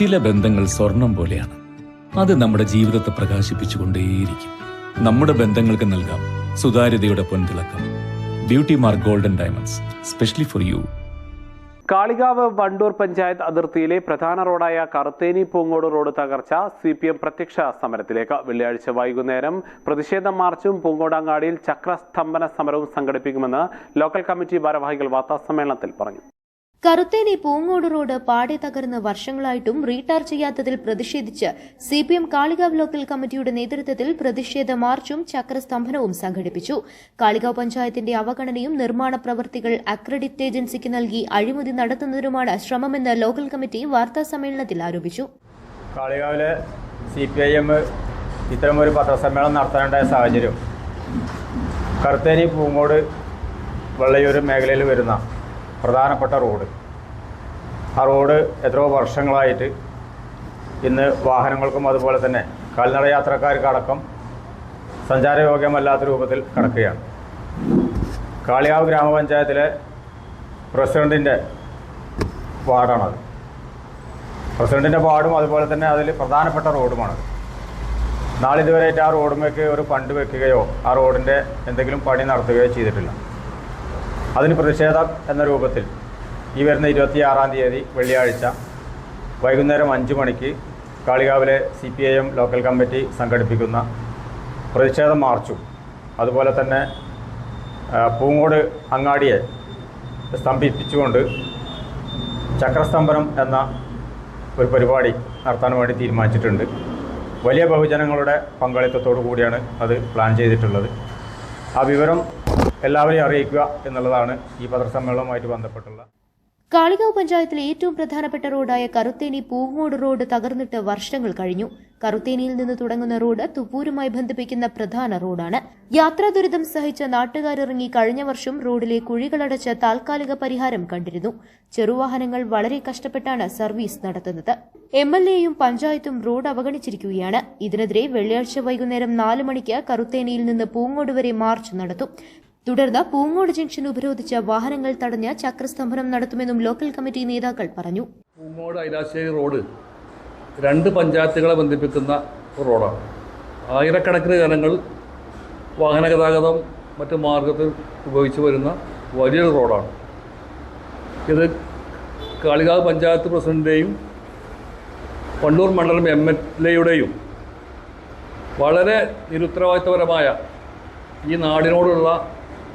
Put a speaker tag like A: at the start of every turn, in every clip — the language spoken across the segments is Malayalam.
A: ചില ബന്ധങ്ങൾ സ്വർണം പോലെയാണ്. അത് നമ്മുടെ ജീവിതത്തെ പ്രകാശിപ്പിച്ചുകൊണ്ടേയിരിക്കും. നമ്മുടെ ബന്ധങ്ങൾക്ക് നൽകാം സുതാര്യതയുടെ പൊൻതിളക്കം. Beauty mark golden diamonds specially for you
B: Kalikavu Wandoor panchayat അതിർത്തിയിലെ പ്രധാന റോഡായ കറുത്തേനി പൂങ്ങോട് റോഡ് തകർച്ച സി പി എം പ്രത്യക്ഷ സമരത്തിലേക്ക്. വെള്ളിയാഴ്ച വൈകുന്നേരം പ്രതിഷേധ മാർച്ചും പൂങ്കോടങ്ങാടിയിൽ ചക്രസ്തംഭന സമരവും സംഘടിപ്പിക്കുമെന്ന് ലോക്കൽ കമ്മിറ്റി ഭാരവാഹികൾ വാർത്താസമ്മേളനത്തിൽ പറഞ്ഞു.
C: കറുത്തേനി പൂങ്ങോട് റോഡ് പാടെ തകർന്ന് വർഷങ്ങളായിട്ടും റീടാർ ചെയ്യാത്തതിൽ പ്രതിഷേധിച്ച് C P M Kalikavu local കമ്മിറ്റിയുടെ നേതൃത്വത്തിൽ പ്രതിഷേധ മാർച്ചും ചക്രസ്തംഭനവും സംഘടിപ്പിച്ചു. കാളികാവ് പഞ്ചായത്തിന്റെ അവഗണനയും നിർമ്മാണ പ്രവൃത്തികൾ അക്രഡിറ്റ് ഏജൻസിക്ക് നൽകി അഴിമതി നടത്തുന്നതിനുമാണ് ശ്രമമെന്ന് ലോക്കൽ കമ്മിറ്റി വാർത്താ സമ്മേളനത്തിൽ ആരോപിച്ചു.
D: കാളികാവിലെ സി പി ഐ എം ഇത്തരമൊരു പത്രസമ്മേളനം നടത്താനുണ്ടായ സാഹചര്യം കറുത്തേനി പൂങ്ങോട് വെള്ളയൂർ മേഖലയിൽ വരുന്ന പ്രധാനപ്പെട്ട റോഡ്. ആ റോഡ് എത്രയോ വർഷങ്ങളായിട്ട് ഇന്ന് വാഹനങ്ങൾക്കും അതുപോലെ തന്നെ കാൽനട യാത്രക്കാർക്കടക്കം സഞ്ചാരയോഗ്യമല്ലാത്ത രൂപത്തിൽ കിടക്കുകയാണ്. കാളിയാവ് ഗ്രാമപഞ്ചായത്തിലെ പ്രസിഡന്റിന്റെ വാർഡാണത്. പ്രസിഡന്റിന്റെ വാർഡും അതുപോലെ തന്നെ അതിൽ പ്രധാനപ്പെട്ട റോഡുമാണ് നാളിതുവരെയായിട്ട് ആ റോഡുമേക്ക് ഒരു ഫണ്ട് വെക്കുകയോ ആ റോഡിന്റെ എന്തെങ്കിലും പണി നടത്തുകയോ ചെയ്തിട്ടില്ല. അതിന് പ്രതിഷേധം എന്ന രൂപത്തിൽ ഈ വരുന്ന ഇരുപത്തിയാറാം തീയതി വെള്ളിയാഴ്ച വൈകുന്നേരം അഞ്ച് മണിക്ക് കാളികാവിലെ C P I M local committee സംഘടിപ്പിക്കുന്ന പ്രതിഷേധ മാർച്ചും അതുപോലെ തന്നെ പൂങ്ങോട് അങ്ങാടിയെ സ്തംഭിപ്പിച്ചുകൊണ്ട് ചക്രസ്തംഭനം എന്ന ഒരു പരിപാടി നടത്താൻ വേണ്ടി തീരുമാനിച്ചിട്ടുണ്ട്. വലിയ ബഹുജനങ്ങളുടെ പങ്കാളിത്തത്തോടു കൂടിയാണ് അത് പ്ലാൻ ചെയ്തിട്ടുള്ളത്. ആ വിവരം എല്ലാവരെയും അറിയിക്കുക എന്നുള്ളതാണ് ഈ പത്രസമ്മേളനവുമായിട്ട് ബന്ധപ്പെട്ടുള്ള
C: കാളികാവ് പഞ്ചായത്തിലെ ഏറ്റവും പ്രധാനപ്പെട്ട റോഡായ കറുത്തേനി പൂങ്ങോട് റോഡ് തകർന്നിട്ട് വർഷങ്ങൾ കഴിഞ്ഞു. കറുത്തേനിയിൽ നിന്ന് തുടങ്ങുന്ന റോഡ് തുപ്പൂരുമായി ബന്ധിപ്പിക്കുന്ന പ്രധാന റോഡാണ്. യാത്രാ ദുരിതം സഹിച്ച നാട്ടുകാരിറങ്ങി കഴിഞ്ഞ വർഷം റോഡിലെ കുഴികളടച്ച് താൽക്കാലിക പരിഹാരം കണ്ടിരുന്നു. ചെറുവാഹനങ്ങൾ വളരെ കഷ്ടപ്പെട്ടാണ് സർവീസ് നടത്തുന്നത്. എം എൽ എയും പഞ്ചായത്തും റോഡ് അവഗണിച്ചിരിക്കുകയാണ്. ഇതിനെതിരെ വെള്ളിയാഴ്ച വൈകുന്നേരം നാല് മണിക്ക് കറുത്തേനിയിൽ നിന്ന് പൂങ്ങോട് വരെ മാർച്ച് നടത്തും. തുടർന്ന് പൂങ്ങോട് ജംഗ്ഷൻ ഉപരോധിച്ച വാഹനങ്ങൾ തടഞ്ഞ് ചക്രസ്തംഭനം നടത്തുമെന്നും ലോക്കൽ കമ്മിറ്റി നേതാക്കൾ പറഞ്ഞു.
E: പൂങ്ങോട് ഐലാശ്ശേരി റോഡ് രണ്ട് പഞ്ചായത്തുകളെ ബന്ധിപ്പിക്കുന്ന റോഡാണ്. ആയിരക്കണക്കിന് ജനങ്ങൾ വാഹന ഗതാഗതം മറ്റ് മാർഗത്തിൽ ഉപയോഗിച്ചു വരുന്ന വലിയൊരു റോഡാണ്. ഇത് കാളികാവ് പഞ്ചായത്ത് പ്രസിഡന്റെയും കണ്ണൂർ മണ്ഡലം എം എൽ എയുടെയും വളരെ നിരുത്തരവാദിത്തപരമായ ഈ നാടിനോടുള്ള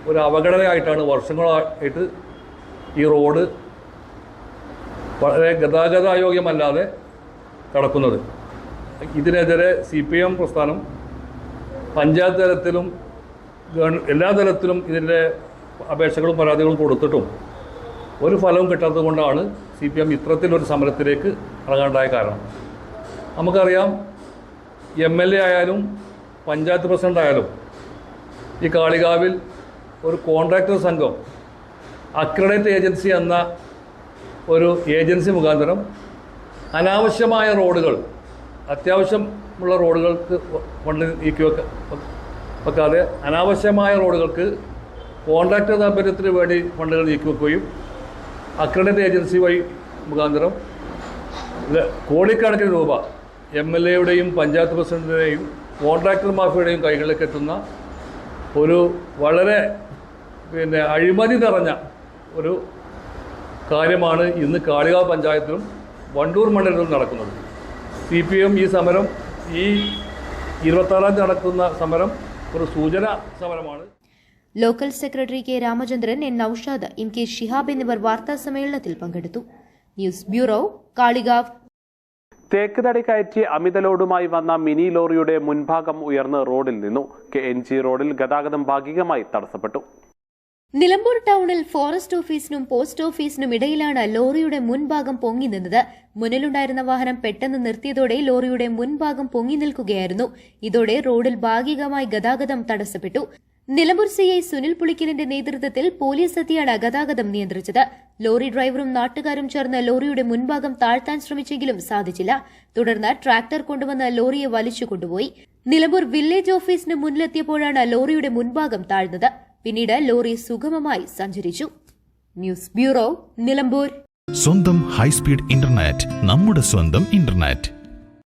E: ഒരു അപകടമായിട്ടാണ് വർഷങ്ങളായിട്ട് ഈ റോഡ് വളരെ ഗതാഗതായോഗ്യമല്ലാതെ കടക്കുന്നത്. ഇതിനെതിരെ സി പി എം പ്രസ്ഥാനം പഞ്ചായത്ത് തലത്തിലും എല്ലാ തലത്തിലും ഇതിന്റെ അപേക്ഷകളും പരാതികളും കൊടുത്തിട്ടും ഒരു ഫലവും കിട്ടാത്തത് കൊണ്ടാണ് സി പി എം ഇത്തരത്തിലൊരു സമരത്തിലേക്ക് ഇറങ്ങാണ്ടായ കാരണം. നമുക്കറിയാം എം എൽ എ ആയാലും പഞ്ചായത്ത് പ്രസിഡന്റ് ആയാലും ഈ കാളികാവിൽ ഒരു കോൺട്രാക്ടർ സംഘം അക്രഡിറ്റ് ഏജൻസി എന്ന ഒരു ഏജൻസി മുഖാന്തരം അനാവശ്യമായ റോഡുകൾ അത്യാവശ്യമുള്ള റോഡുകൾക്ക് ഫണ്ട് നീക്കി വെക്ക വെക്കാതെ അനാവശ്യമായ റോഡുകൾക്ക് കോൺട്രാക്ടർ താല്പര്യത്തിന് വേണ്ടി ഫണ്ടുകൾ നീക്കി വെക്കുകയും അക്രഡിറ്റ് ഏജൻസി വഴി മുഖാന്തരം കോടിക്കണക്കിന് രൂപ എം എൽ എയുടെയും പഞ്ചായത്ത് പ്രസിഡന്റിന്റെയും കോൺട്രാക്ടർ മാഫിയുടെയും കൈകളിലേക്ക് എത്തുന്ന ഒരു വളരെ പിന്നെ അഴിമതി നിറഞ്ഞ ഒരു കാര്യമാണ് ഇന്ന് കാളികാവ് പഞ്ചായത്തിലും വണ്ടൂർ മണ്ഡലത്തിലും നടക്കുന്നത്. സി പി എം ഈ സമരം ഈ ഇരുപത്താറാം തീയതി നടക്കുന്ന സമരം ഒരു സൂചന സമരമാണ്.
C: Local secretary K Ramachandran N Noushad M K Shihab എന്നിവർ വാർത്താ സമ്മേളനത്തിൽ പങ്കെടുത്തു. News bureau Kalikavu.
B: തേക്ക് തടി കയറ്റി അമിതലോഡുമായി വന്ന മിനി ലോറിയുടെ മുൻഭാഗം ഉയർന്ന് റോഡിൽ നിന്നു. കെ എൻ ജി റോഡിൽ ഗതാഗതം ഭാഗികമായി തടസ്സപ്പെട്ടു.
C: നിലമ്പൂർ ടൗണിൽ ഫോറസ്റ്റ് ഓഫീസിനും പോസ്റ്റ് ഓഫീസിനും ഇടയിലാണ് ലോറിയുടെ മുൻഭാഗം പൊങ്ങി നിന്നത്. മുന്നിലുണ്ടായിരുന്ന വാഹനം പെട്ടെന്ന് നിർത്തിയതോടെ ലോറിയുടെ മുൻഭാഗം പൊങ്ങി നിൽക്കുകയായിരുന്നു. ഇതോടെ റോഡിൽ ഭാഗികമായി ഗതാഗതം തടസ്സപ്പെട്ടു. നിലമ്പൂർ സി ഐ സുനിൽ പുളിക്കലിന്റെ നേതൃത്വത്തിൽ പോലീസ് എത്തിയാണ് ഗതാഗതം നിയന്ത്രിച്ചത്. ലോറി ഡ്രൈവറും നാട്ടുകാരും ചേർന്ന് ലോറിയുടെ മുൻഭാഗം താഴ്ത്താൻ ശ്രമിച്ചെങ്കിലും സാധിച്ചില്ല. തുടർന്ന് ട്രാക്ടർ കൊണ്ടുവന്ന് ലോറിയെ വലിച്ചു കൊണ്ടുപോയി. നിലമ്പൂർ വില്ലേജ് ഓഫീസിന് മുന്നിലെത്തിയപ്പോഴാണ് ലോറിയുടെ മുൻഭാഗം താഴ്ന്നത്. പിന്നീട് ലോറി സുഗമമായി സഞ്ചരിച്ചു. News bureau Nilambur.
F: സ്വന്തം ഹൈസ്പീഡ് ഇന്റർനെറ്റ് നമ്മുടെ സ്വന്തം ഇന്റർനെറ്റ്.